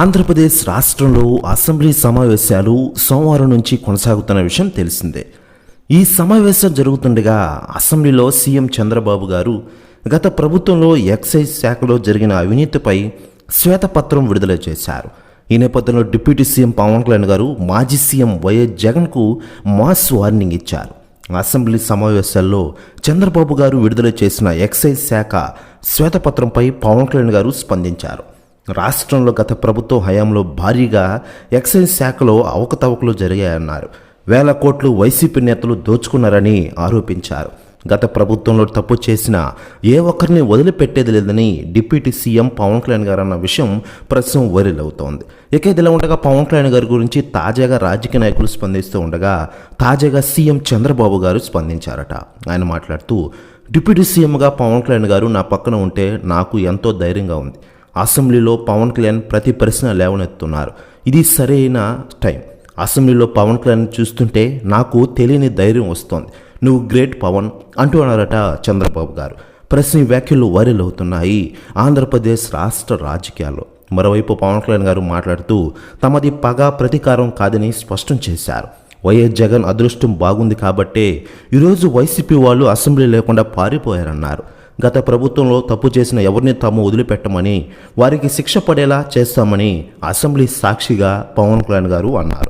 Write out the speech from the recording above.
ఆంధ్రప్రదేశ్ రాష్ట్రంలో అసెంబ్లీ సమావేశాలు సోమవారం నుంచి కొనసాగుతున్న విషయం తెలిసిందే. ఈ సమావేశం జరుగుతుండగా అసెంబ్లీలో సీఎం చంద్రబాబు గారు గత ప్రభుత్వంలో ఎక్సైజ్ శాఖలో జరిగిన అవినీతిపై శ్వేతపత్రం విడుదల చేశారు. ఈ నేపథ్యంలో డిప్యూటీ సీఎం పవన్ కళ్యాణ్ గారు మాజీ సీఎం వైఎస్ జగన్కు మాస్ వార్నింగ్ ఇచ్చారు. అసెంబ్లీ సమావేశాల్లో చంద్రబాబు గారు విడుదల చేసిన ఎక్సైజ్ శాఖ శ్వేతపత్రంపై పవన్ కళ్యాణ్ గారు స్పందించారు. రాష్ట్రంలో గత ప్రభుత్వ హయాంలో భారీగా ఎక్సైజ్ శాఖలో అవకతవకలు జరిగాయన్నారు. వేల కోట్లు వైసీపీ నేతలు దోచుకున్నారని ఆరోపించారు. గత ప్రభుత్వంలో తప్పు చేసిన ఏ ఒక్కరిని వదిలిపెట్టేది లేదని డిప్యూటీ సీఎం పవన్ కళ్యాణ్ గారు అన్న విషయం ప్రస్తుతం వైరల్ అవుతోంది. ఇక ఇదిలా ఉండగా పవన్ కళ్యాణ్ గారి గురించి తాజాగా రాజకీయ నాయకులు స్పందిస్తూ ఉండగా తాజాగా సీఎం చంద్రబాబు గారు స్పందించారట. ఆయన మాట్లాడుతూ డిప్యూటీ సీఎంగా పవన్ కళ్యాణ్ గారు నా పక్కన ఉంటే నాకు ఎంతో ధైర్యంగా ఉంది. అసెంబ్లీలో పవన్ కళ్యాణ్ ప్రతి ప్రశ్న లేవనెత్తున్నారు. ఇది సరైన టైం. అసెంబ్లీలో పవన్ కళ్యాణ్ చూస్తుంటే నాకు తెలియని ధైర్యం వస్తోంది. నువ్వు గ్రేట్ పవన్ అంటూ అన్నారట చంద్రబాబు గారు. ప్రశ్న వ్యాఖ్యలు వైరల్ అవుతున్నాయి. ఆంధ్రప్రదేశ్ రాష్ట్ర రాజకీయాల్లో. మరోవైపు పవన్ కళ్యాణ్ గారు మాట్లాడుతూ తమది పగ ప్రతీకారం కాదని స్పష్టం చేశారు. వైఎస్ జగన్ అదృష్టం బాగుంది కాబట్టే ఈరోజు వైసీపీ వాళ్ళు అసెంబ్లీ లేకుండా పారిపోయారన్నారు. గత ప్రభుత్వంలో తప్పు చేసిన ఎవరిని తాము వదిలిపెట్టమని వారికి శిక్ష పడేలా చేస్తామని అసెంబ్లీ సాక్షిగా పవన్ కళ్యాణ్ గారు అన్నారు.